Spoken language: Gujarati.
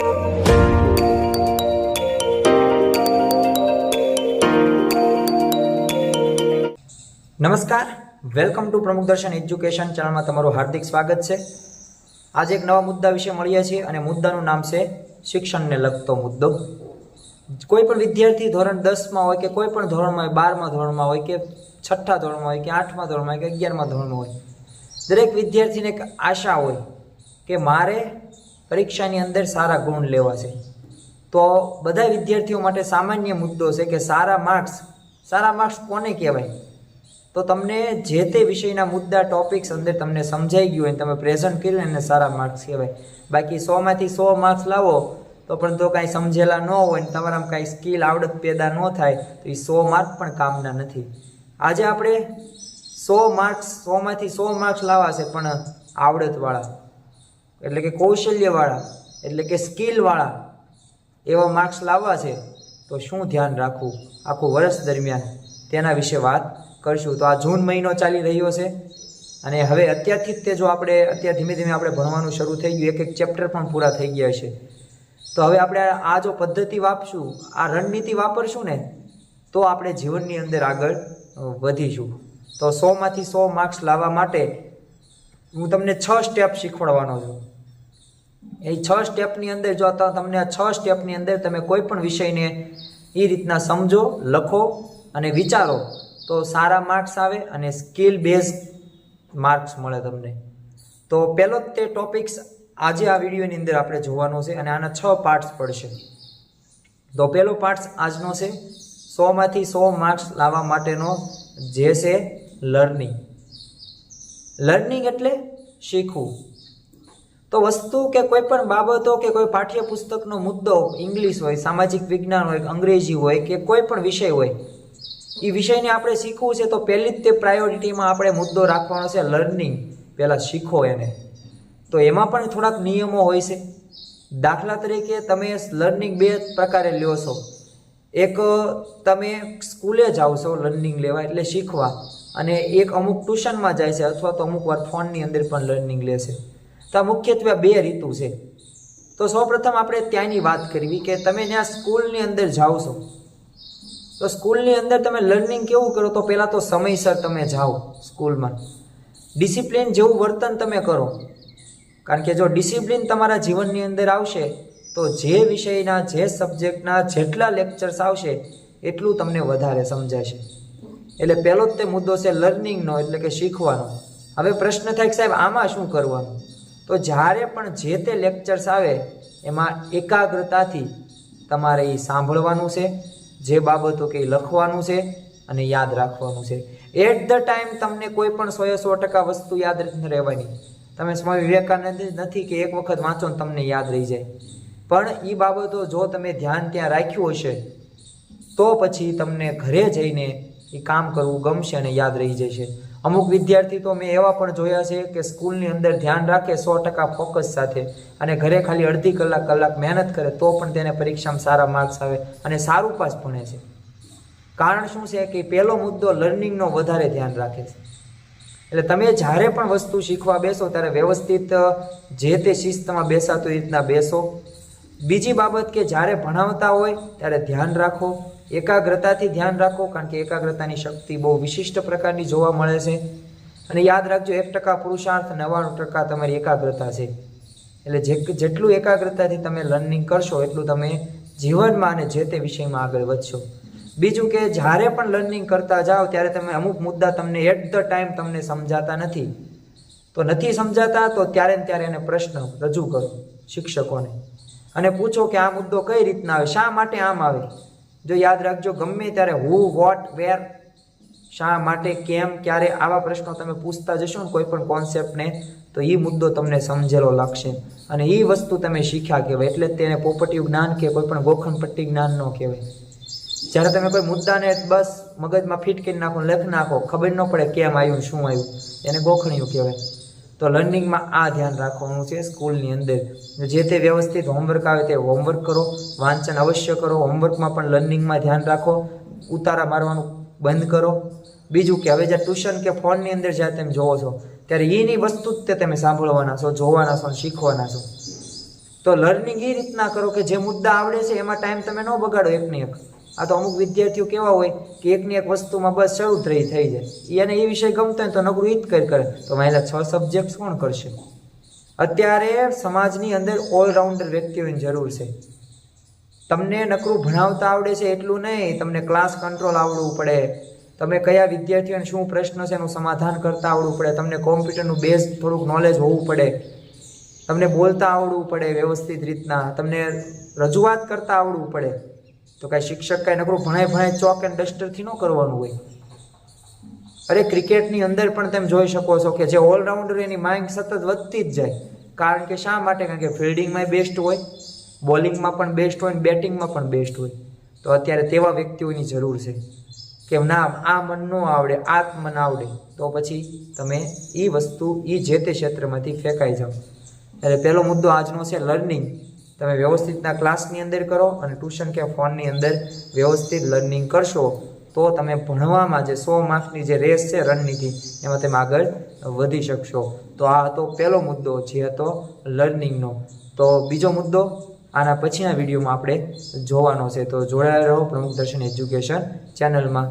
નમસ્કાર. વેલકમ ટુ પ્રમુખ દર્શન એજ્યુકેશન ચેનલમાં તમારું હાર્દિક સ્વાગત છે. આજે એક નવા મુદ્દા વિશે મળીએ છીએ અને મુદ્દાનું નામ છે શિક્ષણને લગતો મુદ્દો. કોઈ પણ વિદ્યાર્થી ધોરણ દસમાં હોય કે કોઈ પણ ધોરણમાં હોય, બારમા ધોરણમાં હોય કે છઠ્ઠા ધોરણમાં હોય કે આઠમા ધોરણમાં હોય કે અગિયારમા ધોરણમાં હોય, દરેક વિદ્યાર્થીને એક આશા હોય કે મારે પરીક્ષાની અંદર સારા ગુણ લેવા છે. તો બધા વિદ્યાર્થીઓ માટે સામાન્ય મુદ્દો છે કે સારા માર્ક્સ સારા માર્ક્સ કોને કહેવાય? તો તમને જે તે વિષયના મુદ્દા ટોપિક્સ અંદર તમને સમજાઈ ગયું હોય તમે પ્રેઝન્ટ કર્યું એને સારા માર્ક્સ કહેવાય. બાકી સોમાંથી સો માર્ક્સ લાવો, તો પણ તો કાંઈ સમજેલા ન હોય ને તમારામાં કાંઈ સ્કિલ આવડત પેદા ન થાય, તો એ સો માર્ક પણ કામના નથી. આજે આપણે સો માર્ક્સ સોમાંથી સો માર્ક્સ લાવવા છે પણ આવડતવાળા. એટલે કે કૌશલ્યવાળા, એટલે કે સ્કિલવાળા એવા માર્ક્સ લાવવા છે, તો શું ધ્યાન રાખવું આખું વર્ષ દરમિયાન? તેના વિશે વાત કરશું. તો આ જૂન મહિનો ચાલી રહ્યો છે અને હવે અત્યારથી તે જો આપણે, અત્યારે ધીમે ધીમે આપણે ભણવાનું શરૂ થઈ ગયું, એક એક ચેપ્ટર પણ પૂરા થઈ ગયા છે. તો હવે આપણે આ જો પદ્ધતિ વાપરશું, આ રણનીતિ વાપરશું ને, તો આપણે જીવનની અંદર આગળ વધીશું. તો સોમાંથી સો માર્ક્સ લાવવા માટે હું તમને છ સ્ટેપ શીખવાડવાનો છું. એ છ સ્ટેપની અંદર જો તમને આ છ સ્ટેપની અંદર તમે કોઈ પણ વિષયને એ રીતના સમજો, લખો અને વિચારો, તો સારા માર્ક્સ આવે અને સ્કિલ બેઝ માર્ક્સ મળે તમને. તો પહેલો તે ટોપિક્સ આજે આ વિડીયોની અંદર આપણે જોવાનો છે અને આના છ પાર્ટ્સ પડશે. તો પહેલો પાર્ટ્સ આજનો છે, સોમાંથી સો માર્ક્સ લાવવા માટેનો જે છે લર્નિંગ લર્નિંગ એટલે શીખવું. તો વસ્તુ કે કોઈ પણ બાબતો કે કોઈ પાઠ્યપુસ્તકનો મુદ્દો ઇંગ્લિશ હોય, સામાજિક વિજ્ઞાન હોય, અંગ્રેજી હોય કે કોઈ પણ વિષય હોય, એ વિષયને આપણે શીખવું છે તો પહેલી જ તે પ્રાયોરિટીમાં આપણે મુદ્દો રાખવાનો છે લર્નિંગ. પહેલાં શીખો એને. તો એમાં પણ થોડાક નિયમો હોય છે. દાખલા તરીકે તમે લર્નિંગ બે પ્રકારે લ્યો છો. એક, તમે સ્કૂલે જાઓ છો લર્નિંગ લેવા એટલે શીખવા. અને એક અમુક ટ્યુશનમાં જાય છે અથવા તો અમુક વાર ફોનની અંદર પણ લર્નિંગ લે છે. તો આ મુખ્યત્વે બે રીતુ છે. તો સૌપ્રથમ આપણે ત્યાંની વાત કરવી કે તમે ત્યાં સ્કૂલની અંદર જાઓ છો. તો સ્કૂલની અંદર તમે લર્નિંગ કેવું કરો તો પહેલાં તો સમયસર તમે જાઓ સ્કૂલમાં. ડિસિપ્લિન જેવું વર્તન તમે કરો. કારણ કે જો ડિસિપ્લિન તમારા જીવનની અંદર આવશે, તો જે વિષયના, જે સબ્જેક્ટના જેટલા લેક્ચર્સ આવશે, એટલું તમને વધારે સમજાશે. એટલે પહેલો જ તે મુદ્દો છે લર્નિંગનો, એટલે કે શીખવાનો. હવે પ્રશ્ન થાય કે સાહેબ, આમાં શું કરવાનું? તો જ્યારે પણ જે તે લેક્ચર્સ આવે, એમાં એકાગ્રતાથી તમારે એ સાંભળવાનું છે, જે બાબતો કે લખવાનું છે અને યાદ રાખવાનું છે. એટ ધ ટાઈમ તમને કોઈ પણ સો સો ટકા વસ્તુ યાદ રહેવાની. તમે સ્વામી વિવેકાનંદ નથી કે એક વખત વાંચો ને તમને યાદ રહી જાય. પણ એ બાબતો જો તમે ધ્યાન ત્યાં રાખ્યું હશે, તો પછી તમને ઘરે જઈને એ કામ કરવું ગમશે અને યાદ રહી જશે. અમુક વિદ્યાર્થી તો મેં એવા પણ જોયા છે કે સ્કૂલની અંદર ધ્યાન રાખે સો ટકા ફોકસ સાથે અને ઘરે ખાલી અડધી કલાક કલાક મહેનત કરે તો પણ તેને પરીક્ષામાં સારા માર્ક્સ આવે અને સારું પાસ ભણે છે. કારણ શું છે કે પહેલો મુદ્દો લર્નિંગનો વધારે ધ્યાન રાખે છે. એટલે તમે જ્યારે પણ વસ્તુ શીખવા બેસો ત્યારે વ્યવસ્થિત, જે તે શિસ્તમાં બેસાતો રીતના બેસો. બીજી બાબત કે જ્યારે ભણાવતા હોય ત્યારે ધ્યાન રાખો. એકાગ્રતાથી ધ્યાન રાખો, કારણ કે એકાગ્રતાની શક્તિ બહુ વિશિષ્ટ પ્રકારની જોવા મળે છે. અને યાદ રાખજો, એક ટકા પુરુષાર્થ, નવ્વાણું ટકા તમારી એકાગ્રતા છે. એટલે જે જેટલું એકાગ્રતાથી તમે લર્નિંગ કરશો, એટલું તમે જીવનમાં અને જે તે વિષયમાં આગળ વધશો. બીજું કે, જ્યારે પણ લર્નિંગ કરતા જાઓ, ત્યારે તમે અમુક મુદ્દા તમને એટ ધ ટાઈમ તમને સમજાતા નથી. તો નથી સમજાતા, તો ત્યારે ને ત્યારે એને પ્રશ્ન રજૂ કરો શિક્ષકોને. અને પૂછો કે આ મુદ્દો કઈ રીતના આવે, શા માટે આમ આવે? જો યાદ રાખજો, ગમે ત્યારે હુ વોટ વેર શા માટે, કેમ, ક્યારે આવા પ્રશ્નો તમે પૂછતા જશો ને કોઈ પણ કોન્સેપ્ટને તો એ મુદ્દો તમને સમજેલો લાગશે. અને એ વસ્તુ તમે શીખ્યા કહેવાય, એટલે તેને પોપટિયું જ્ઞાન કે કોઈ પણ ગોખણપટ્ટી જ્ઞાન ન કહેવાય. જ્યારે તમે કોઈ મુદ્દાને બસ મગજમાં ફિટ કરી નાખો લખ નાખો, ખબર ન પડે કેમ આવ્યું શું આવ્યું, એને ગોખણિયું કહેવાય. તો લર્નિંગમાં આ ધ્યાન રાખવાનું છે સ્કૂલની અંદર. જે તે વ્યવસ્થિત હોમવર્ક આવે તે હોમવર્ક કરો, વાંચન અવશ્ય કરો હોમવર્કમાં પણ લર્નિંગમાં ધ્યાન રાખો, ઉતારા મારવાનું બંધ કરો. બીજું કે હવે જે ટ્યુશન કે ફોનની અંદર જ્યાં તમે જોવો છો, ત્યારે એની વસ્તુ જ તે તમે સાંભળવાના છો, જોવાના છો શીખવાના છો. તો લર્નિંગ એ રીતના કરો કે જે મુદ્દા આવડે છે એમાં ટાઈમ તમે ન બગાડો, એકની એક. આ તો અમુક વિદ્યાર્થીઓ કેવા હોય કે એકની એક વસ્તુમાં બસ શરૂ થઈ થઈ જાય એને એ વિષય ગમતો હોય તો નકરું એ જ કરી કરે. તો મહિલા છ સબ્જેક્ટ કોણ કરશે? અત્યારે સમાજની અંદર ઓલરાઉન્ડર વ્યક્તિઓની જરૂર છે. તમને નકરું ભણાવતા આવડે છે એટલું નહીં. તમને ક્લાસ કંટ્રોલ આવડવું પડે. તમે કયા વિદ્યાર્થીઓને શું પ્રશ્ન છે એનું સમાધાન કરતા આવડવું પડે. તમને કોમ્પ્યુટરનું બેઝ થોડુંક નોલેજ હોવું પડે. તમને બોલતા આવડવું પડે વ્યવસ્થિત રીતના. તમને રજૂઆત કરતા આવડવું પડે. તો કાંઈ શિક્ષક કાંઈ નકરું ભણાય ભણાય ચોક એન્ડ ડસ્ટરથી ન કરવાનું હોય. અરે ક્રિકેટની અંદર પણ તમે જોઈ શકો છો કે જે ઓલરાઉન્ડર એની માંગ સતત વધતી જ જાય. કારણ કે શા માટે? કારણ કે ફિલ્ડિંગમાં બેસ્ટ હોય, બોલિંગમાં પણ બેસ્ટ હોય બેટિંગમાં પણ બેસ્ટ હોય. તો અત્યારે તેવા વ્યક્તિઓની જરૂર છે કે ના, આ મન ન આવડે આ મન આવડે. તો પછી તમે એ વસ્તુ એ જે તે ક્ષેત્રમાંથી ફેંકાઈ જાઓ. એટલે પહેલો મુદ્દો આજનો છે લર્નિંગ. તમે વ્યવસ્થિતના ક્લાસની અંદર કરો અને ટ્યુશન કે ફોનની અંદર વ્યવસ્થિત લર્નિંગ કરશો, તો તમે ભણવામાં જે સો માર્ક્સની જે રેસ છે રણનીતિ, એમાં તમે આગળ વધી શકશો. તો આ હતો પહેલો મુદ્દો જે હતો લર્નિંગનો. તો બીજો મુદ્દો, આના પછીના વિડીયોમાં આપણે જોવાનો છે. તો જોડાયેલા રહો પ્રમુખ દર્શન એજ્યુકેશન ચેનલમાં.